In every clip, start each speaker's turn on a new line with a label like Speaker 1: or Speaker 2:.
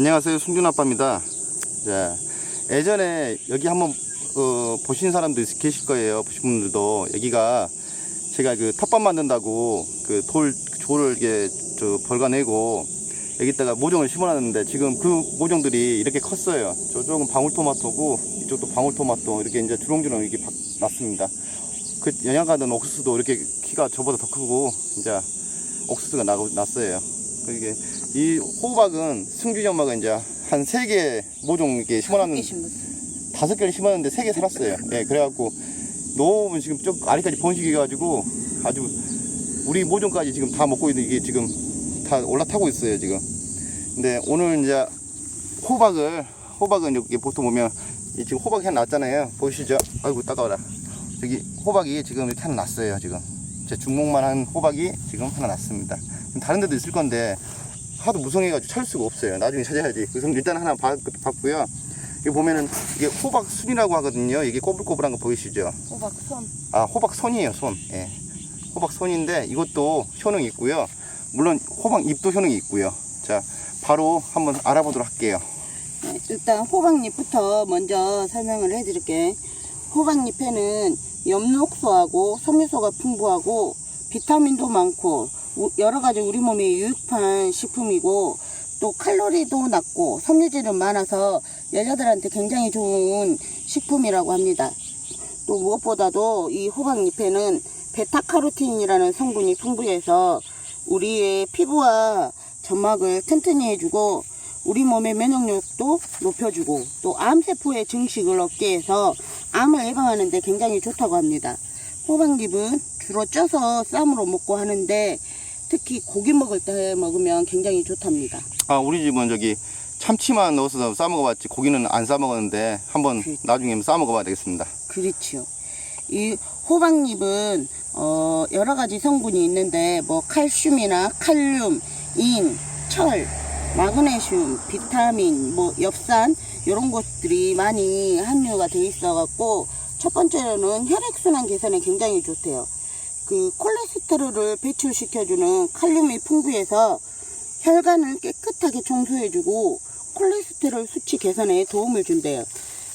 Speaker 1: 안녕하세요. 승준 아빠입니다. 자, 예전에 여기 한번 어, 보신 사람도 있- 계실 거예요. 보신 분들도 여기가 제가 그 텃밭 만든다고 그 돌 조를 이게 저 벌가내고 여기다가 모종을 심어놨는데 지금 그 모종들이 이렇게 컸어요. 저쪽은 방울토마토고 이쪽도 방울토마토 이렇게 이제 주렁주렁 이렇게 박- 났습니다. 그 영양가든 옥수수도 이렇게 키가 저보다 더 크고 이제 옥수수가 나고 났어요. 그게 이 호박은 승준이 엄마가 이제 한 세 개 모종 이렇게 심어놨는데 다섯 개를 심었는데 세 개 살았어요. 예, 그래갖고 너무 지금 좀 아리까지 번식해가지고 아주 우리 모종까지 지금 다 먹고 있는 이게 지금 다 올라타고 있어요 지금. 근데 오늘 이제 호박을 호박은 이렇게 보통 보면 이 지금 호박 하나 났잖아요. 보이시죠? 아이고 따가워라. 여기 호박이 지금 이렇게 하나 났어요 지금. 제 중목만 한 호박이 지금 하나 났습니다. 다른 데도 있을 건데 하도 무성해가지고 찾을 수가 없어요. 나중에 찾아야지. 그래서 일단 하나 봤, 봤고요. 여기 보면은 이게 호박 순이라고 하거든요. 이게 꼬불꼬불한 거 보이시죠?
Speaker 2: 호박 손.
Speaker 1: 아 호박 손이에요 손. 예. 호박 손인데 이것도 효능이 있고요. 물론 호박 잎도 효능이 있고요. 자 바로 한번 알아보도록 할게요.
Speaker 2: 네, 일단 호박잎부터 먼저 설명을 해드릴게. 호박잎에는 엽록소하고 섬유소가 풍부하고 비타민도 많고 우- 여러 가지 우리 몸에 유익한 식품이고 또 칼로리도 낮고 섬유질은 많아서 여자들한테 굉장히 좋은 식품이라고 합니다. 또 무엇보다도 이 호박잎에는 베타카로틴이라는 성분이 풍부해서 우리의 피부와 점막을 튼튼히 해주고 우리 몸의 면역력도 높여주고 또 암세포의 증식을 얻게 해서 암을 예방하는 데 굉장히 좋다고 합니다. 호박잎은 주로 쪄서 쌈으로 먹고 하는데 특히 고기 먹을 때 먹으면 굉장히 좋답니다.
Speaker 1: 아 우리 집은 저기 참치만 넣어서 싸 먹어봤지 고기는 안 싸 먹었는데 한번 나중에 싸 먹어봐야 되겠습니다.
Speaker 2: 그렇죠. 이 호박잎은 어, 여러 가지 성분이 있는데 뭐 칼슘이나 칼륨, 인, 철, 마그네슘, 비타민, 뭐 엽산 이런 것들이 많이 함유가 돼 있어 갖고 첫 번째로는 혈액순환 개선에 굉장히 좋대요. 그 콜레스테롤을 배출시켜주는 칼륨이 풍부해서 혈관을 깨끗하게 청소해주고 콜레스테롤 수치 개선에 도움을 준대요.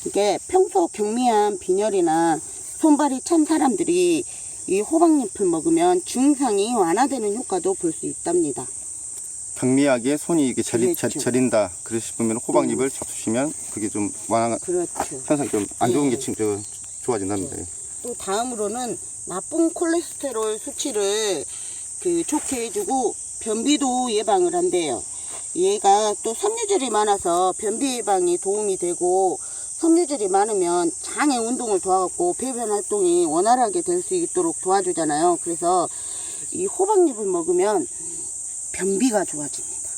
Speaker 2: 이게 평소 경미한 빈혈이나 손발이 찬 사람들이 이 호박잎을 먹으면 증상이 완화되는 효과도 볼 수 있답니다.
Speaker 1: 경미하게 손이 이렇게 저리, 저,
Speaker 2: 그렇죠.
Speaker 1: 저린다 그러시면 호박잎을 잡수시면 그게 좀 완화
Speaker 2: 그렇죠.
Speaker 1: 현상이 좀안 좋은 게
Speaker 2: 예.
Speaker 1: 지금 저 좋아진답니다.
Speaker 2: 또 다음으로는 나쁜 콜레스테롤 수치를 그 좋게 해주고 변비도 예방을 한대요. 얘가 또 섬유질이 많아서 변비 예방에 도움이 되고 섬유질이 많으면 장의 운동을 도와갖고 배변 활동이 원활하게 될 수 있도록 도와주잖아요. 그래서 이 호박잎을 먹으면 변비가 좋아집니다.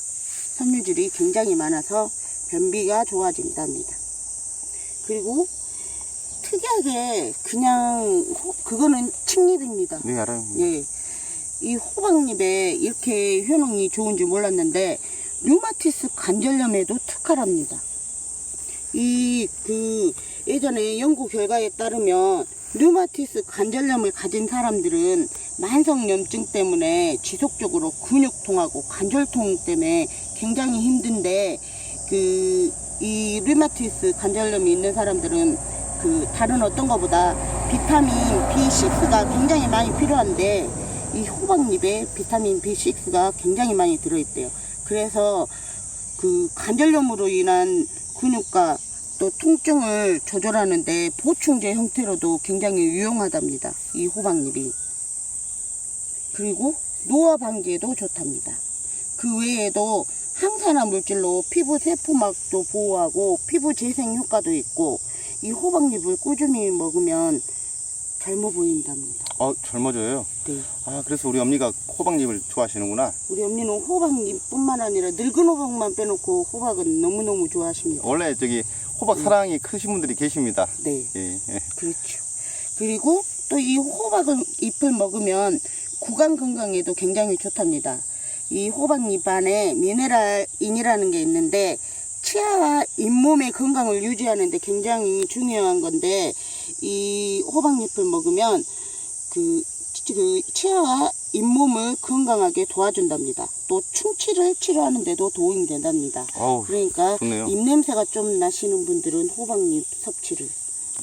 Speaker 2: 섬유질이 굉장히 많아서 변비가 좋아진답니다. 그리고 특이하게 그냥 호- 그거는 칡잎입니다.
Speaker 1: 네 알아요.
Speaker 2: 예. 이 호박잎에 이렇게 효능이 좋은지 몰랐는데 류마티스 관절염에도 특하랍니다. 이 그 예전에 연구 결과에 따르면 류마티스 관절염을 가진 사람들은 만성염증 때문에 지속적으로 근육통하고 관절통 때문에 굉장히 힘든데 그 이 류마티스 관절염이 있는 사람들은 그 다른 어떤 것보다 비타민 B6가 굉장히 많이 필요한데 이 호박잎에 비타민 B6가 굉장히 많이 들어있대요. 그래서 그 관절염으로 인한 근육과 또 통증을 조절하는데 보충제 형태로도 굉장히 유용하답니다. 이 호박잎이. 그리고 노화 방지에도 좋답니다. 그 외에도 항산화 물질로 피부 세포막도 보호하고 피부 재생 효과도 있고 이 호박잎을 꾸준히 먹으면 젊어 보인답니다.
Speaker 1: 어 젊어져요.
Speaker 2: 네.
Speaker 1: 아 그래서 우리 언니가 호박잎을 좋아하시는구나.
Speaker 2: 우리 언니는 호박잎뿐만 아니라 늙은 호박만 빼놓고 호박은 너무너무 좋아하십니다.
Speaker 1: 원래 저기 호박 사랑이 크신 분들이 계십니다.
Speaker 2: 네,
Speaker 1: 예, 예.
Speaker 2: 그렇죠. 그리고 또 이 호박을 잎을 먹으면 구강 건강에도 굉장히 좋답니다. 이 호박 잎 안에 미네랄인이라는 게 있는데 치아와 잇몸의 건강을 유지하는 데 굉장히 중요한 건데 이 호박잎을 먹으면 그, 치- 그 치아와 잇몸을 건강하게 도와준답니다. 또 충치를 치료하는데도 도움이 된답니다.
Speaker 1: 어우,
Speaker 2: 그러니까
Speaker 1: 좋네요.
Speaker 2: 입냄새가 좀 나시는 분들은 호박잎 섭취를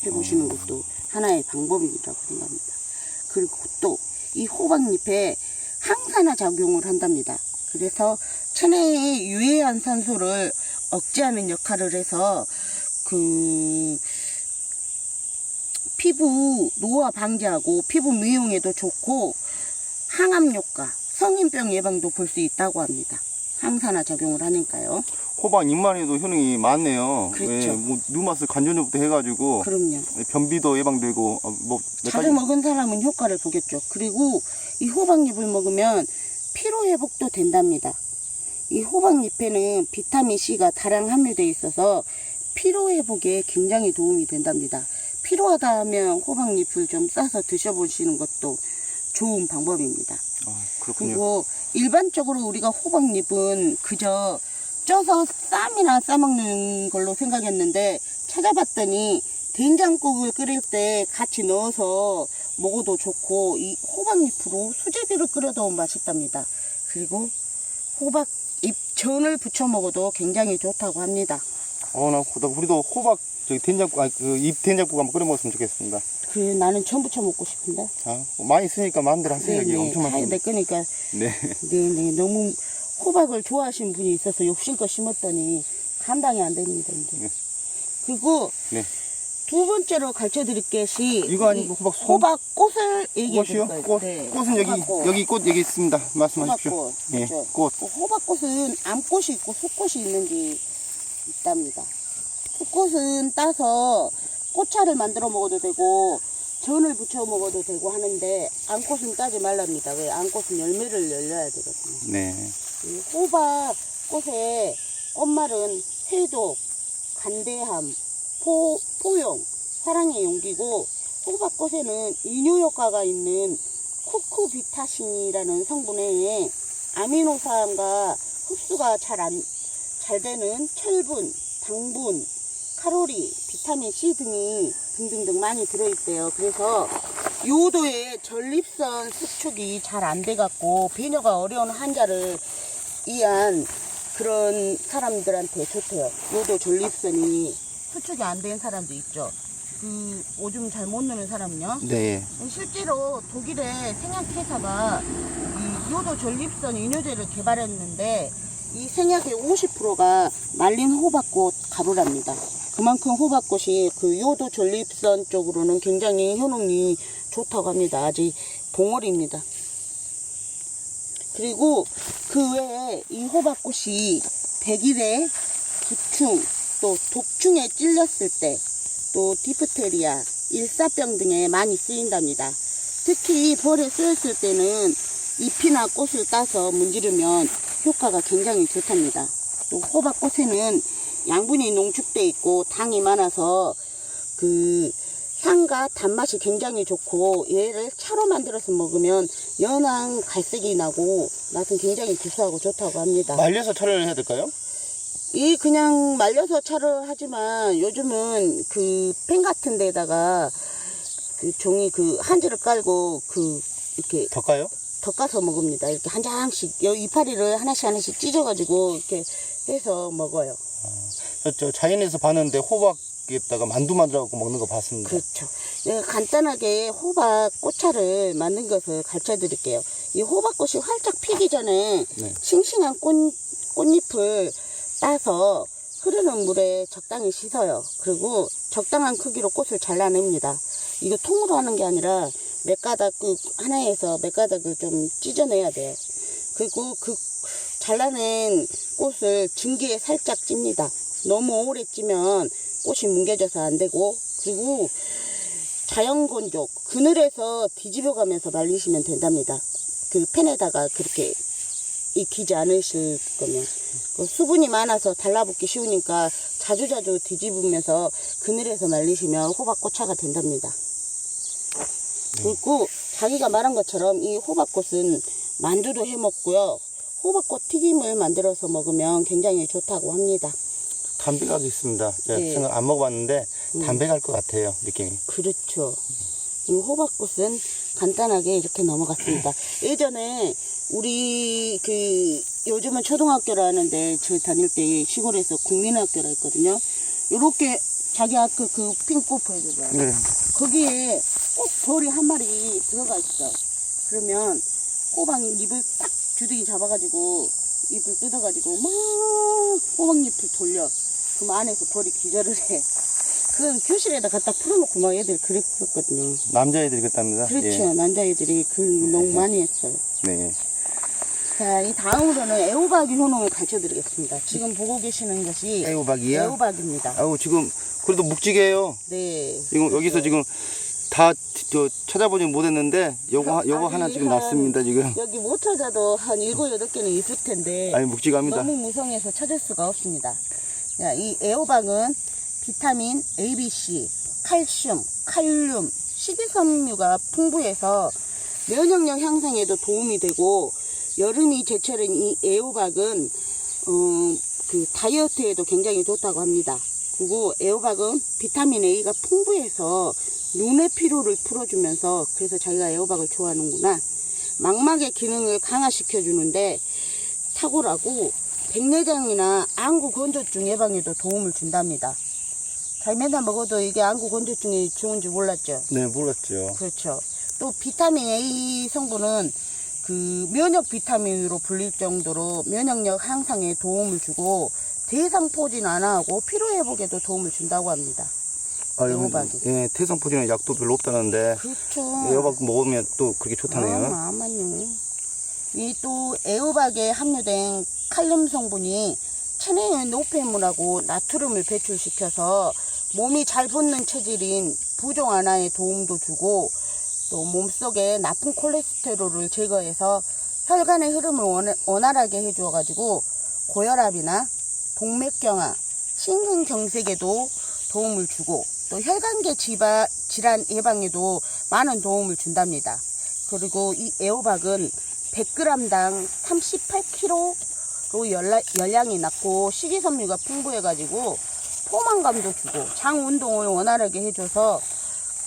Speaker 2: 해보시는 것도 하나의 방법이라고 생각합니다. 그리고 또 이 호박잎에 항산화 작용을 한답니다. 그래서 체내의 유해한 산소를 억제하는 역할을 해서 그 피부 노화 방지하고 피부 미용에도 좋고 항암 효과, 성인병 예방도 볼 수 있다고 합니다. 항산화 작용을 하니까요.
Speaker 1: 호박 잎만 해도 효능이 많네요.
Speaker 2: 그렇죠.
Speaker 1: 예, 뭐 누마스 간전염부터 해가지고
Speaker 2: 그럼요.
Speaker 1: 변비도 예방되고 어, 뭐몇
Speaker 2: 자주 먹은 사람은 효과를 보겠죠. 그리고 이 호박잎을 먹으면 피로 회복도 된답니다. 이 호박잎에는 비타민 C가 다량 함유되어 있어서 피로 회복에 굉장히 도움이 된답니다. 피로하다 하면 호박잎을 좀 싸서 드셔보시는 것도 좋은 방법입니다.
Speaker 1: 아.
Speaker 2: 그리고 일반적으로 우리가 호박잎은 그저 쪄서 쌈이나 싸먹는 걸로 생각했는데 찾아봤더니 된장국을 끓일 때 같이 넣어서 먹어도 좋고 이 호박잎으로 수제비를 끓여도 맛있답니다. 그리고 호박잎 전을 부쳐 먹어도 굉장히 좋다고 합니다.
Speaker 1: 어, 나 호- 나 우리도 호박 저기 된장국, 아, 그잎 된장국 한번 끓여 먹었으면 좋겠습니다.
Speaker 2: 그 나는 전 부쳐 먹고 싶은데.
Speaker 1: 아, 뭐 많이 쓰니까 마음대로 하세요. 여기 엄청
Speaker 2: 다
Speaker 1: 많습니다.
Speaker 2: 내 거니까
Speaker 1: 네.
Speaker 2: 네 네 너무 호박을 좋아하시는 분이 있어서 욕심껏 심었더니 감당이 안 됩니다 이제.
Speaker 1: 네.
Speaker 2: 그리고
Speaker 1: 네.
Speaker 2: 두 번째로 가르쳐 드릴 것이
Speaker 1: 이거 아니고
Speaker 2: 이
Speaker 1: 호박 솜?
Speaker 2: 호박 꽃을 얘기해
Speaker 1: 꽃이요?
Speaker 2: 드릴
Speaker 1: 꽃,
Speaker 2: 거예요. 네.
Speaker 1: 꽃은 여기,
Speaker 2: 호박꽃.
Speaker 1: 여기 꽃 여기 있습니다. 말씀하십시오.
Speaker 2: 호박꽃.
Speaker 1: 예,
Speaker 2: 그렇죠.
Speaker 1: 꽃.
Speaker 2: 그 호박꽃은 암꽃이 있고 숫꽃이 있는지 있답니다. 숫꽃은 따서 꽃차를 만들어 먹어도 되고 전을 부쳐 먹어도 되고 하는데 암꽃은 따지 말랍니다. 왜? 암꽃은 열매를 열려야 되거든요.
Speaker 1: 네.
Speaker 2: 이 호박 꽃의 꽃말은 해독, 간대함, 포, 포용, 사랑의 용기고 호박 꽃에는 이뇨 효과가 있는 코쿠비타신이라는 성분에 아미노산과 흡수가 잘 안, 잘 되는 철분, 당분, 칼로리, 비타민 C 등이 등등등 많이 들어있대요. 그래서 요도의 전립선 수축이 잘 안 돼갖고 배뇨가 어려운 환자를 이한 그런 사람들한테 좋대요. 요도 전립선이 수축이 안 된 사람도 있죠. 그 오줌 잘못 누는 사람은요.
Speaker 1: 네.
Speaker 2: 실제로 독일의 생약회사가 이 요도 전립선 이뇨제를 개발했는데 이 생약의 50%가 말린 호박꽃 가루랍니다. 그만큼 호박꽃이 그 요도 전립선 쪽으로는 굉장히 효능이 좋다고 합니다. 아직 봉어리입니다. 그리고 그 외에 이 호박꽃이 백일에 기충 또 독충에 찔렸을 때 또 디프테리아, 일사병 등에 많이 쓰인답니다. 특히 벌에 쓰였을 때는 잎이나 꽃을 따서 문지르면 효과가 굉장히 좋답니다. 또 호박꽃에는 양분이 농축돼 있고 당이 많아서 그 향과 단맛이 굉장히 좋고 얘를 차로 만들어서 먹으면 연한 갈색이 나고 맛은 굉장히 구수하고 좋다고 합니다.
Speaker 1: 말려서 차를 해야 될까요?
Speaker 2: 이 그냥 말려서 차를 하지만 요즘은 그팬 같은 데다가 그 종이 그 한지를 깔고 그 이렇게
Speaker 1: 덜까요?
Speaker 2: 덮가서 먹습니다. 이렇게 한 장씩 요 이파리를 하나씩 하나씩 찢어가지고 이렇게 해서 먹어요.
Speaker 1: 저, 저 자연에서 봤는데 호박에다가 만두 만들어갖고 먹는 거 봤습니다.
Speaker 2: 그렇죠. 내가 간단하게 호박 꽃차를 만든 것을 가르쳐 드릴게요. 이 호박꽃이 활짝 피기 전에
Speaker 1: 네.
Speaker 2: 싱싱한 꽃, 꽃잎을 따서 흐르는 물에 적당히 씻어요. 그리고 적당한 크기로 꽃을 잘라냅니다. 이거 통으로 하는 게 아니라 몇 가닥 그 하나에서 몇 가닥을 좀 찢어내야 돼요. 그리고 그 잘라낸 꽃을 증기에 살짝 찝니다. 너무 오래 찌면 꽃이 뭉개져서 안 되고 그리고 자연 건조 그늘에서 뒤집어 가면서 말리시면 된답니다. 그 팬에다가 그렇게 익히지 않으실 거면 그 수분이 많아서 달라붙기 쉬우니까 자주자주 뒤집으면서 그늘에서 말리시면 호박꽃차가 된답니다. 그리고 자기가 말한 것처럼 이 호박꽃은 만두도 해 먹고요. 호박꽃 튀김을 만들어서 먹으면 굉장히 좋다고 합니다.
Speaker 1: 담백하게 있습니다. 제가
Speaker 2: 네.
Speaker 1: 생각 안 먹어봤는데
Speaker 2: 음.
Speaker 1: 담백할 것 같아요. 느낌이.
Speaker 2: 그렇죠. 이 호박꽃은 간단하게 이렇게 넘어갔습니다. 예전에 우리 그 요즘은 초등학교를 하는데 저 다닐 때 시골에서 국민학교라 했거든요. 요렇게 자기 학교 그 핑크 보여줘봐요.
Speaker 1: 네.
Speaker 2: 거기에 꼭 벌이 한 마리 들어가 있어. 그러면 호박이 잎을 딱 주둥이 잡아가지고 잎을 뜯어가지고 막 호박잎을 돌려. 그럼 안에서 벌이 기절을 해. 그 교실에다 갖다 풀어놓고 막 애들 그랬었거든요.
Speaker 1: 남자애들이 그랬답니다.
Speaker 2: 그렇죠. 남자애들이 그 너무 많이 했어요.
Speaker 1: 예. 네.
Speaker 2: 자, 이 다음으로는 애호박이 효능을 가르쳐 드리겠습니다. 지금 보고 계시는 것이
Speaker 1: 애호박이요?
Speaker 2: 애호박입니다.
Speaker 1: 아우 지금 그래도 묵직해요.
Speaker 2: 네.
Speaker 1: 지금 여기서 지금 다 저 찾아보지 못했는데 요거 하- 요거
Speaker 2: 아니,
Speaker 1: 하나 지금
Speaker 2: 한-
Speaker 1: 났습니다 지금.
Speaker 2: 여기 못 찾아도 한 일곱 여덟 개는 있을 텐데
Speaker 1: 아니 묵직합니다.
Speaker 2: 너무 무성해서 찾을 수가 없습니다. 자, 이 애호박은 비타민 A, B, C, 칼슘, 칼륨, 식이섬유가 풍부해서 면역력 향상에도 도움이 되고 여름이 제철인 이 애호박은 어, 그 다이어트에도 굉장히 좋다고 합니다. 그리고 애호박은 비타민 A가 풍부해서 눈의 피로를 풀어주면서 그래서 자기가 애호박을 좋아하는구나. 망막의 기능을 강화시켜 주는데 탁월하고 백내장이나 안구 건조증 예방에도 도움을 준답니다. 잘 맨날 먹어도 이게 안구 건조증이 좋은지 몰랐죠.
Speaker 1: 네 몰랐죠.
Speaker 2: 그렇죠. 또 비타민 A 성분은 그 면역 비타민으로 불릴 정도로 면역력 향상에 도움을 주고 대상포진 완화하고 피로 회복에도 도움을 준다고 합니다.
Speaker 1: 아,
Speaker 2: 애호박이.
Speaker 1: 예, 태산포진은 약도 별로 없다는데
Speaker 2: 그렇죠.
Speaker 1: 애호박 먹으면 또 그렇게 좋다네요.
Speaker 2: 아, 아만요. 이 또 애호박에 함유된 칼륨 성분이 체내의 노폐물하고 나트륨을 배출시켜서 몸이 잘 붙는 체질인 부종 완화에 도움도 주고 또 몸속에 나쁜 콜레스테롤을 제거해서 혈관의 흐름을 원- 원활하게 해주어가지고 고혈압이나 동맥경화, 심근경색에도 도움을 주고 또 혈관계 지바, 질환 예방에도 많은 도움을 준답니다. 그리고 이 애호박은 100g당 38kg로 열라, 열량이 낮고 식이섬유가 풍부해가지고 포만감도 주고 장 운동을 원활하게 해줘서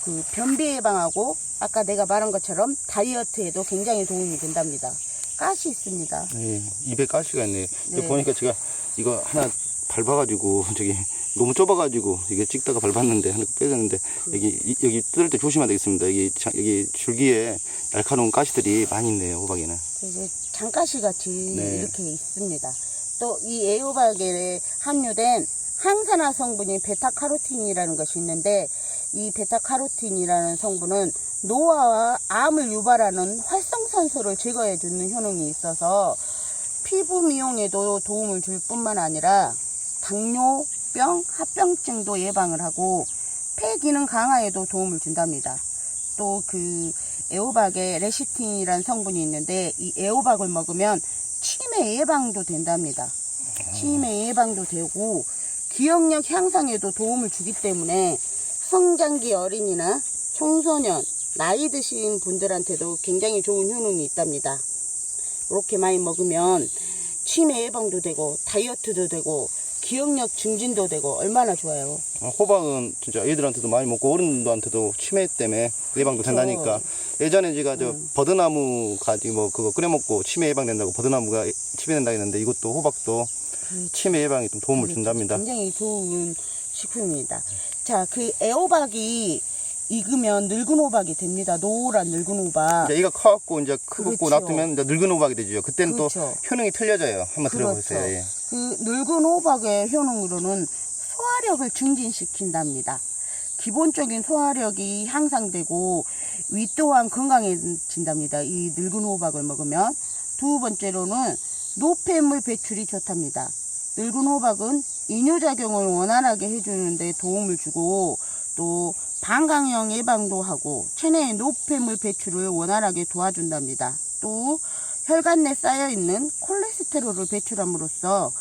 Speaker 2: 그 변비 예방하고 아까 내가 말한 것처럼 다이어트에도 굉장히 도움이 된답니다. 가시 있습니다.
Speaker 1: 예, 입에 가시가 있네.
Speaker 2: 네.
Speaker 1: 보니까 제가 이거 하나 밟아가지고 저기 너무 좁아가지고 이게 찍다가 밟았는데 하나 빼졌는데
Speaker 2: 그
Speaker 1: 여기 이- 여기 뜯을 때 조심해야 되겠습니다. 여기 자- 여기 줄기에 날카로운 가시들이 많이 있네요 호박에는.
Speaker 2: 이제 장가시 같이
Speaker 1: 네.
Speaker 2: 이렇게 있습니다. 또 이 애호박에 함유된 항산화 성분인 베타카로틴이라는 것이 있는데 이 베타카로틴이라는 성분은 노화와 암을 유발하는 활성산소를 제거해 주는 효능이 있어서 피부 미용에도 도움을 줄 뿐만 아니라 당뇨병, 합병증도 예방을 하고 폐 기능 강화에도 도움을 준답니다. 또 그 애호박에 레시틴이라는 성분이 있는데 이 애호박을 먹으면 치매 예방도 된답니다. 치매 예방도 되고 기억력 향상에도 도움을 주기 때문에 성장기 어린이나 청소년, 나이 드신 분들한테도 굉장히 좋은 효능이 있답니다. 이렇게 많이 먹으면 치매 예방도 되고 다이어트도 되고 기억력 증진도 되고 얼마나 좋아요.
Speaker 1: 아, 호박은 진짜 애들한테도 많이 먹고 어른들한테도 치매 때문에 예방도 된다니까. 예전에 제가 저
Speaker 2: 음.
Speaker 1: 버드나무 가지고 뭐 그거 끓여 먹고 치매 예방된다고 버드나무가 치매 된다 했는데 이것도 호박도 치매 예방에 좀 도움을 준답니다.
Speaker 2: 굉장히 좋은 식품입니다. 자, 그 애호박이 익으면 늙은 호박이 됩니다. 노란 늙은 호박.
Speaker 1: 이제 이가 커갖고 이제 크고
Speaker 2: 그렇죠.
Speaker 1: 놔두면 이제 늙은 호박이 되죠. 그때는
Speaker 2: 그렇죠.
Speaker 1: 또 효능이 틀려져요. 한번
Speaker 2: 그렇죠.
Speaker 1: 들어보세요. 예.
Speaker 2: 그 늙은 호박의 효능으로는 소화력을 증진시킨답니다. 기본적인 소화력이 향상되고 위 또한 건강해진답니다. 이 늙은 호박을 먹으면 두 번째로는 노폐물 배출이 좋답니다. 늙은 호박은 이뇨작용을 원활하게 해주는데 도움을 주고 또 방광형 예방도 하고 체내의 노폐물 배출을 원활하게 도와준답니다. 또 혈관 내 쌓여있는 콜레스테롤을 배출함으로써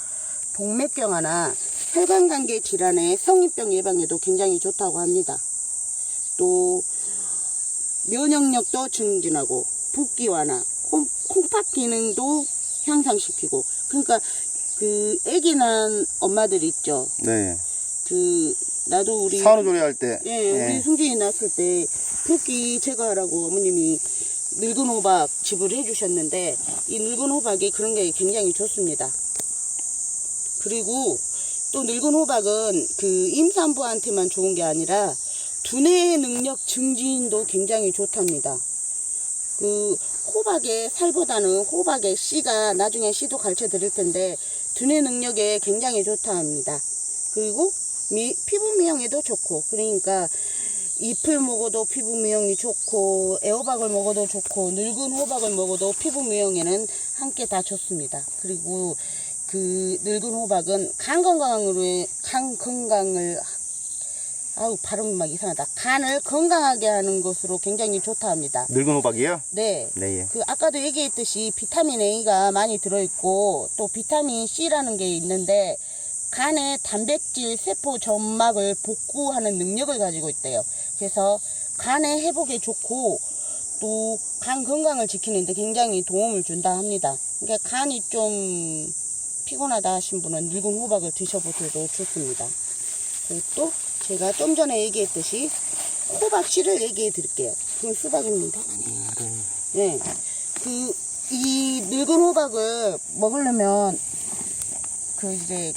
Speaker 2: 동맥경화나 혈관관계 질환의 성인병 예방에도 굉장히 좋다고 합니다. 또 면역력도 증진하고 붓기 완화, 콩, 콩팥 기능도 향상시키고 그러니까 그 아기 난 엄마들 있죠.
Speaker 1: 네.
Speaker 2: 그 나도 우리
Speaker 1: 산후조리 할 때.
Speaker 2: 예, 우리 승진이 낳았을 때 붓기 제거하라고 어머님이 늙은 호박 집을 해주셨는데 이 늙은 호박이 그런 게 굉장히 좋습니다. 그리고 또 늙은 호박은 그 임산부한테만 좋은 게 아니라 두뇌 능력 증진도 굉장히 좋답니다. 그 호박의 살보다는 호박의 씨가 나중에 씨도 가르쳐 드릴 텐데 두뇌 능력에 굉장히 좋다 합니다. 그리고 미- 피부 미용에도 좋고 그러니까 잎을 먹어도 피부 미용이 좋고 애호박을 먹어도 좋고 늙은 호박을 먹어도 피부 미용에는 함께 다 좋습니다. 그리고 그 늙은 호박은 간 건강으로 간 건강을 아우 발음이 막 이상하다. 간을 건강하게 하는 것으로 굉장히 좋다 합니다.
Speaker 1: 늙은 호박이요?
Speaker 2: 네.
Speaker 1: 네, 예.
Speaker 2: 그 아까도 얘기했듯이 비타민 A가 많이 들어있고 또 비타민 C라는 게 있는데 간의 단백질 세포 점막을 복구하는 능력을 가지고 있대요. 그래서 간의 회복에 좋고 또 간 건강을 지키는데 굉장히 도움을 준다 합니다. 그러니까 간이 좀 피곤하다 하신 분은 늙은 호박을 드셔보셔도 좋습니다. 그리고 또 제가 좀 전에 얘기했듯이 호박 씨를 얘기해 드릴게요. 그건 수박입니다. 네. 그, 이 늙은 호박을 먹으려면, 그 이제,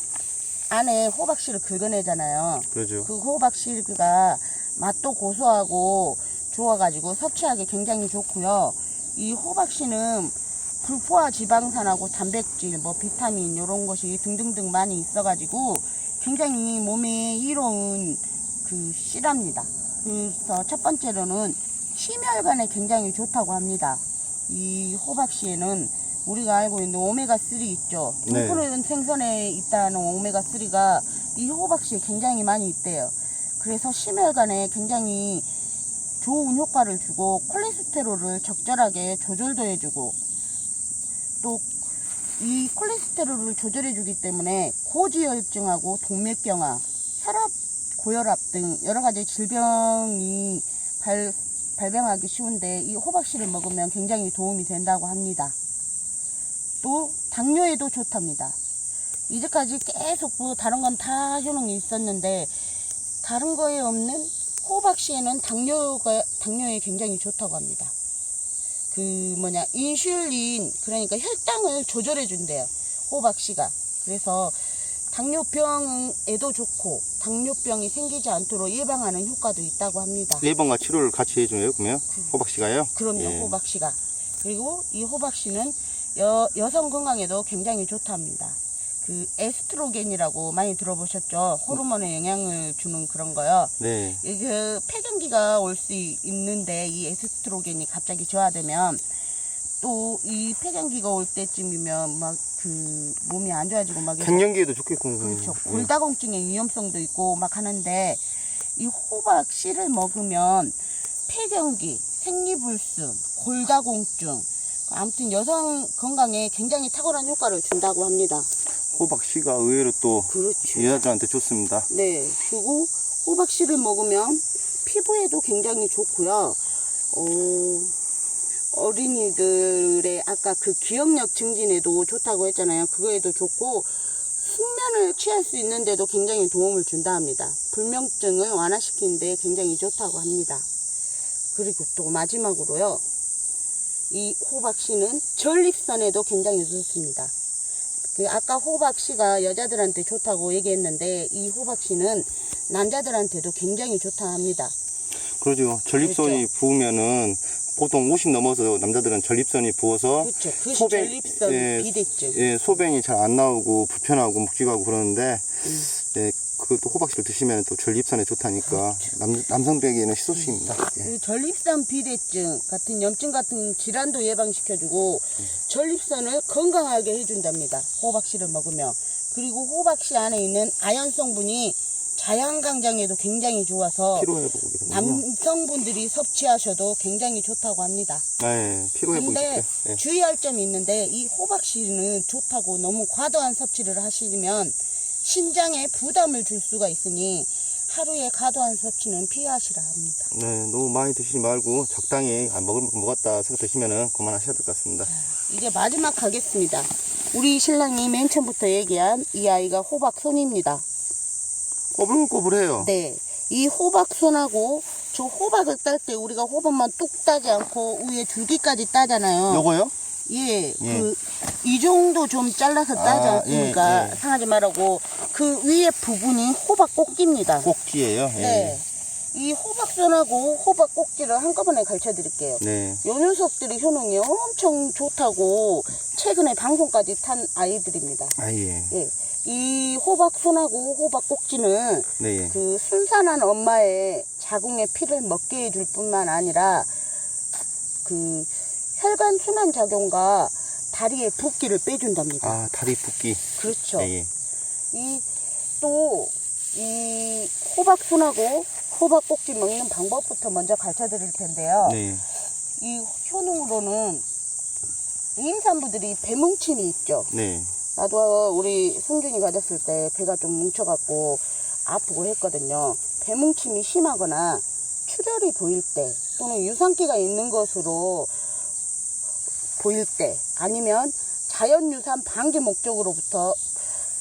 Speaker 2: 안에 호박씨를 긁어내잖아요.
Speaker 1: 그러죠.
Speaker 2: 그 호박씨가 맛도 고소하고 좋아가지고 섭취하기 굉장히 좋고요. 이 호박씨는 불포화 지방산하고 단백질, 뭐 비타민 이런 것이 등등등 많이 있어가지고 굉장히 몸에 이로운 그 씨랍니다. 그래서 첫 번째로는 심혈관에 굉장히 좋다고 합니다. 이 호박씨에는 우리가 알고 있는 오메가3 있죠.
Speaker 1: 네.
Speaker 2: 푸른 생선에 있다는 오메가3가 이 호박씨에 굉장히 많이 있대요. 그래서 심혈관에 굉장히 좋은 효과를 주고 콜레스테롤을 적절하게 조절도 해주고 또 이 콜레스테롤을 조절해주기 때문에 고지혈증하고 동맥경화, 혈압, 고혈압 등 여러 가지 질병이 발, 발병하기 쉬운데 이 호박씨를 먹으면 굉장히 도움이 된다고 합니다. 또 당뇨에도 좋답니다. 이제까지 계속 뭐 다른 건 다 효능이 있었는데 다른 거에 없는 호박씨에는 당뇨가 당뇨에 굉장히 좋다고 합니다. 그 뭐냐 인슐린 그러니까 혈당을 조절해 준대요. 호박씨가. 그래서 당뇨병에도 좋고 당뇨병이 생기지 않도록 예방하는 효과도 있다고 합니다.
Speaker 1: 예방과 치료를 같이 해줘요, 그러면? 호박씨가요?
Speaker 2: 그럼요,
Speaker 1: 예.
Speaker 2: 호박씨가. 그리고 이 호박씨는 여, 여성 건강에도 굉장히 좋답니다. 그 에스트로겐이라고 많이 들어보셨죠? 호르몬에 영향을 주는 그런 거요.
Speaker 1: 네.
Speaker 2: 이게 폐경기가 올 수 있는데 이 에스트로겐이 갑자기 저하되면 또 이 폐경기가 올 때쯤이면 막 그 몸이 안 좋아지고 막
Speaker 1: 갱년기에도 좋겠군요.
Speaker 2: 그렇죠.
Speaker 1: 예.
Speaker 2: 골다공증의 위험성도 있고 막 하는데 이 호박 씨를 먹으면 폐경기, 생리불순, 골다공증 아무튼 여성 건강에 굉장히 탁월한 효과를 준다고 합니다.
Speaker 1: 호박씨가 의외로 또
Speaker 2: 그렇죠.
Speaker 1: 여자들한테 좋습니다.
Speaker 2: 네. 그리고 호박 씨를 먹으면 피부에도 굉장히 좋고요. 어, 어린이들의 아까 그 기억력 증진에도 좋다고 했잖아요. 그거에도 좋고 숙면을 취할 수 있는데도 굉장히 도움을 준다 합니다. 불면증을 완화시키는데 굉장히 좋다고 합니다. 그리고 또 마지막으로요. 이 호박씨는 전립선에도 굉장히 좋습니다. 그 아까 호박씨가 여자들한테 좋다고 얘기했는데 이 호박씨는 남자들한테도 굉장히 좋다 합니다.
Speaker 1: 그러죠. 전립선이
Speaker 2: 그렇죠.
Speaker 1: 부으면은 보통 50 넘어서 남자들은 전립선이 부어서
Speaker 2: 그렇죠.
Speaker 1: 소변,
Speaker 2: 전립선
Speaker 1: 예,
Speaker 2: 비대증.
Speaker 1: 예, 소변이 잘 안 나오고 불편하고 묵직하고 그러는데
Speaker 2: 음.
Speaker 1: 예, 그것도 호박씨를 드시면 또 전립선에 좋다니까 남, 남성들에게는 희소식입니다. 예.
Speaker 2: 그 전립선 비대증 같은 염증 같은 질환도 예방시켜주고 전립선을 건강하게 해준답니다. 호박씨를 먹으면. 그리고 호박씨 안에 있는 아연 성분이 자양강장에도 굉장히 좋아서
Speaker 1: 피로.
Speaker 2: 남성분들이 섭취하셔도 굉장히 좋다고 합니다.
Speaker 1: 예, 피로 회복이
Speaker 2: 근데
Speaker 1: 좋대. 예.
Speaker 2: 주의할 점이 있는데 이 호박씨는 좋다고 너무 과도한 섭취를 하시면 신장에 부담을 줄 수가 있으니 하루에 과도한 섭취는 피하시라 합니다.
Speaker 1: 네, 너무 많이 드시지 말고 적당히 아, 먹을 만큼 먹었다 생각 드시면은 그만하셔야 될 것 같습니다.
Speaker 2: 이제 마지막 가겠습니다. 우리 신랑이 맨 처음부터 얘기한 이 아이가 호박 손입니다.
Speaker 1: 꼬불꼬불해요.
Speaker 2: 네. 이 호박순하고 저 호박을 딸 때 우리가 호박만 뚝 따지 않고 위에 줄기까지 따잖아요.
Speaker 1: 요거요?
Speaker 2: 예,
Speaker 1: 예.
Speaker 2: 그, 이 정도 좀 잘라서 따지
Speaker 1: 아,
Speaker 2: 않습니까?
Speaker 1: 예, 예.
Speaker 2: 상하지 말라고. 그 위에 부분이 호박 꼭지입니다.
Speaker 1: 꼭지예요. 예.
Speaker 2: 네. 이 호박순하고 호박 꼭지를 한꺼번에 가르쳐 드릴게요.
Speaker 1: 네.
Speaker 2: 요 녀석들이 효능이 엄청 좋다고 최근에 방송까지 탄 아이들입니다.
Speaker 1: 아, 예.
Speaker 2: 예. 이 호박순하고 호박 꼭지는
Speaker 1: 네. 예.
Speaker 2: 그 순산한 엄마의 자궁의 피를 먹게 해줄 뿐만 아니라 그 혈관 순환 작용과 다리의 붓기를 빼준답니다.
Speaker 1: 아, 다리 붓기.
Speaker 2: 그렇죠.
Speaker 1: 예, 예.
Speaker 2: 이 또 이 호박순하고 호박 꼭지 먹는 방법부터 먼저 가르쳐 드릴 텐데요.
Speaker 1: 네.
Speaker 2: 이 효능으로는 임산부들이 배뭉침이 있죠.
Speaker 1: 네.
Speaker 2: 나도 우리 승준이 가졌을 때 배가 좀 뭉쳐갖고 아프고 했거든요. 배뭉침이 심하거나 출혈이 보일 때 또는 유산기가 있는 것으로 보일 때 아니면 자연유산 방지 목적으로부터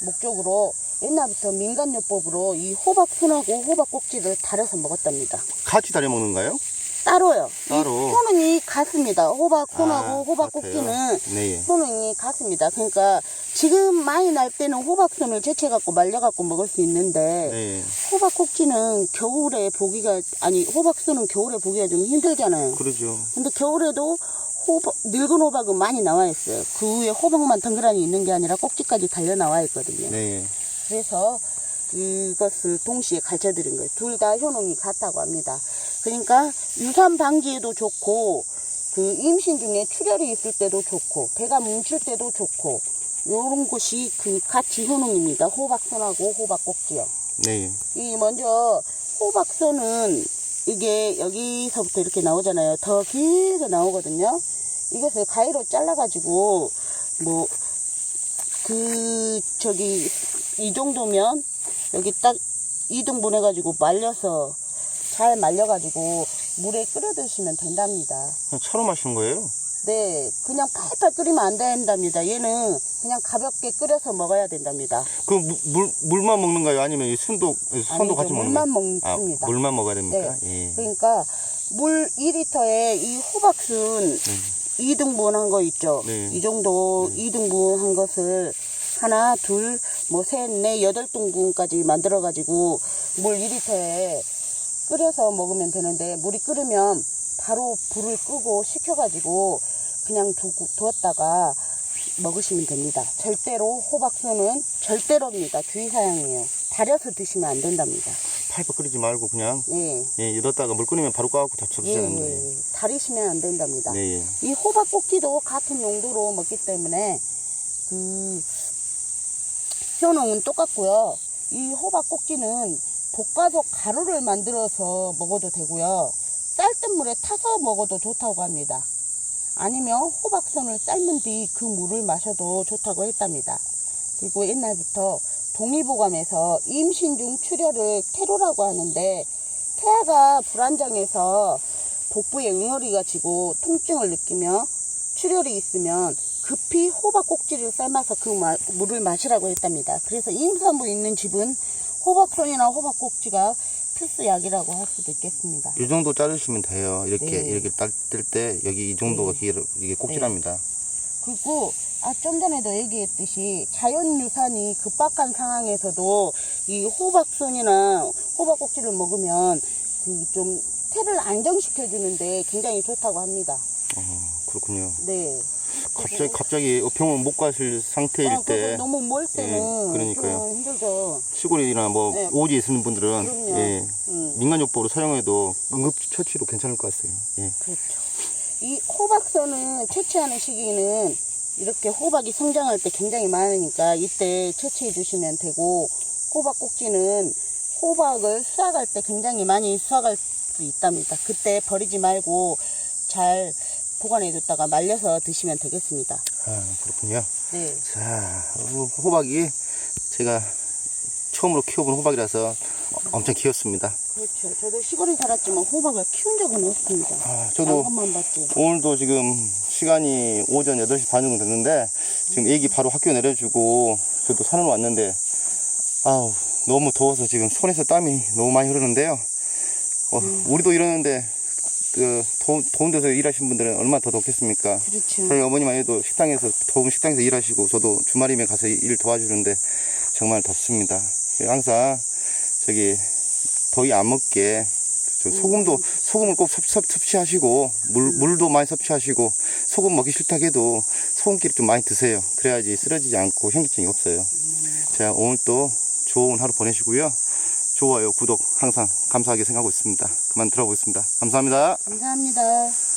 Speaker 2: 목적으로 옛날부터 민간요법으로 이 호박순하고 호박 꼭지를 달여서 먹었답니다.
Speaker 1: 같이 다려 먹는가요?
Speaker 2: 따로요.
Speaker 1: 따로.
Speaker 2: 이 효능이 같습니다. 호박순하고
Speaker 1: 아,
Speaker 2: 호박. 꼭지는
Speaker 1: 네. 예.
Speaker 2: 효능이 같습니다. 그러니까 지금 많이 날 때는 호박순을 채취해갖고 말려 갖고 먹을 수 있는데
Speaker 1: 네.
Speaker 2: 호박 꼭지는 겨울에 보기가 아니 호박순은 겨울에 보기가 좀 힘들잖아요.
Speaker 1: 그러죠.
Speaker 2: 근데 겨울에도 호박, 늙은 호박은 많이 나와 있어요. 그 위에 호박만 덩그러니 있는 게 아니라 꼭지까지 달려 나와 있거든요.
Speaker 1: 네.
Speaker 2: 그래서 이것을 동시에 가르쳐 드린 거예요. 둘 다 효능이 같다고 합니다. 그러니까 유산 방지에도 좋고 그 임신 중에 출혈이 있을 때도 좋고 배가 뭉칠 때도 좋고 요런 것이 그 같이 효능입니다. 호박선하고 호박꼭지요.
Speaker 1: 네.
Speaker 2: 이 먼저 호박선은 이게 여기서부터 이렇게 나오잖아요. 더 길게 나오거든요. 이것을 가위로 잘라가지고 뭐 그 저기 이 정도면 여기 딱 2등분 해가지고 말려서 잘 말려가지고 물에 끓여 드시면 된답니다.
Speaker 1: 그냥 차로 마시는 거예요?
Speaker 2: 네, 그냥 팔팔 끓이면 안 된답니다. 얘는 그냥 가볍게 끓여서 먹어야 된답니다.
Speaker 1: 그 물, 물, 물만 먹는가요? 아니면 이 순도, 손도
Speaker 2: 아니죠,
Speaker 1: 같이 먹는
Speaker 2: 물만
Speaker 1: 거예요? 아,
Speaker 2: 먹습니다.
Speaker 1: 물만 먹어야 됩니까? 예.
Speaker 2: 그러니까 물 2리터에 이 호박순 2등분 한 거 있죠.
Speaker 1: 네.
Speaker 2: 이 정도 2등분 한 것을 하나, 둘, 뭐 셋, 넷, 여덟 등분까지 만들어 가지고 물 2리터에 끓여서 먹으면 되는데 물이 끓으면 바로 불을 끄고 식혀 가지고 그냥 두고 두었다가 먹으시면 됩니다. 절대로 호박순은 절대로입니다. 주의사항이에요. 달여서 드시면 안 된답니다.
Speaker 1: 팔팔 끓이지 말고 그냥,
Speaker 2: 네.
Speaker 1: 예, 넣었다가 물 끓이면 바로 까갖고
Speaker 2: 예,
Speaker 1: 잡숴주시는 거예요.
Speaker 2: 예, 예. 달이시면 안 된답니다.
Speaker 1: 네, 예.
Speaker 2: 이 호박 꼭지도 같은 용도로 먹기 때문에 그 효능은 똑같고요. 이 호박 꼭지는 볶아서 가루를 만들어서 먹어도 되고요. 쌀뜨 물에 타서 먹어도 좋다고 합니다. 아니면 호박선을 삶은 뒤 그 물을 마셔도 좋다고 했답니다. 그리고 옛날부터 동의보감에서 임신 중 출혈을 테로라고 하는데 태아가 불안정해서 복부에 응어리가 지고 통증을 느끼며 출혈이 있으면 급히 호박 꼭지를 삶아서 그 마- 물을 마시라고 했답니다. 그래서 임산부 있는 집은 호박손이나 호박 꼭지가 필수 약이라고 할 수도 있겠습니다.
Speaker 1: 이 정도 자르시면 돼요. 이렇게,
Speaker 2: 네.
Speaker 1: 이렇게 딸 때, 여기 이 정도가 길, 이게 꼭지랍니다.
Speaker 2: 그리고 아, 좀 전에도 얘기했듯이 자연유산이 급박한 상황에서도 이 호박순이나 호박꼭지를 먹으면 그 좀 태를 안정시켜주는데 굉장히 좋다고 합니다.
Speaker 1: 어, 그렇군요.
Speaker 2: 네.
Speaker 1: 갑자기, 갑자기 병원 못 가실 상태일
Speaker 2: 아,
Speaker 1: 때,
Speaker 2: 그래서 너무 멀 때는
Speaker 1: 예, 그러니까요.
Speaker 2: 좀 힘들죠.
Speaker 1: 시골이나 뭐,
Speaker 2: 네.
Speaker 1: 오지에 있는 분들은,
Speaker 2: 그럼요.
Speaker 1: 예,
Speaker 2: 음,
Speaker 1: 민간요법으로 사용해도 응급처치로 괜찮을 것 같아요. 예.
Speaker 2: 그렇죠. 이 호박선은 채취하는 시기는 이렇게 호박이 성장할 때 굉장히 많으니까 이때 채취해 주시면 되고 호박 꼭지는 호박을 수확할 때 굉장히 많이 수확할 수 있답니다. 그때 버리지 말고 잘 보관해 뒀다가 말려서 드시면 되겠습니다.
Speaker 1: 아, 그렇군요.
Speaker 2: 네.
Speaker 1: 자, 호- 호박이 제가 처음으로 키워본 호박이라서 엄청 귀엽습니다.
Speaker 2: 그렇죠. 저도 시골에 살았지만 호박을 키운 적은 없습니다.
Speaker 1: 아, 저도
Speaker 2: 봤지.
Speaker 1: 오늘도 지금 시간이 오전 8시 반 정도 됐는데 지금 애기 바로 학교 내려주고 저도 산으로 왔는데 아우 너무 더워서 지금 손에서 땀이 너무 많이 흐르는데요. 어, 우리도 이러는데 그 더운, 더운 데서 일하신 분들은 얼마나 더 덥겠습니까?
Speaker 2: 그렇죠.
Speaker 1: 저희 어머님 아이도 식당에서 더운 식당에서 일하시고 저도 주말이면 가서 일 도와주는데 정말 덥습니다. 항상 저기 더위 안 먹게 저 소금도 소금을 꼭 섭, 섭, 섭취하시고 물, 물도 많이 섭취하시고 소금 먹기 싫다 해도 소금기를 좀 많이 드세요. 그래야지 쓰러지지 않고 현기증이 없어요. 자 오늘 또 좋은 하루 보내시고요. 좋아요, 구독 항상 감사하게 생각하고 있습니다. 그만 들어보겠습니다. 감사합니다.
Speaker 2: 감사합니다.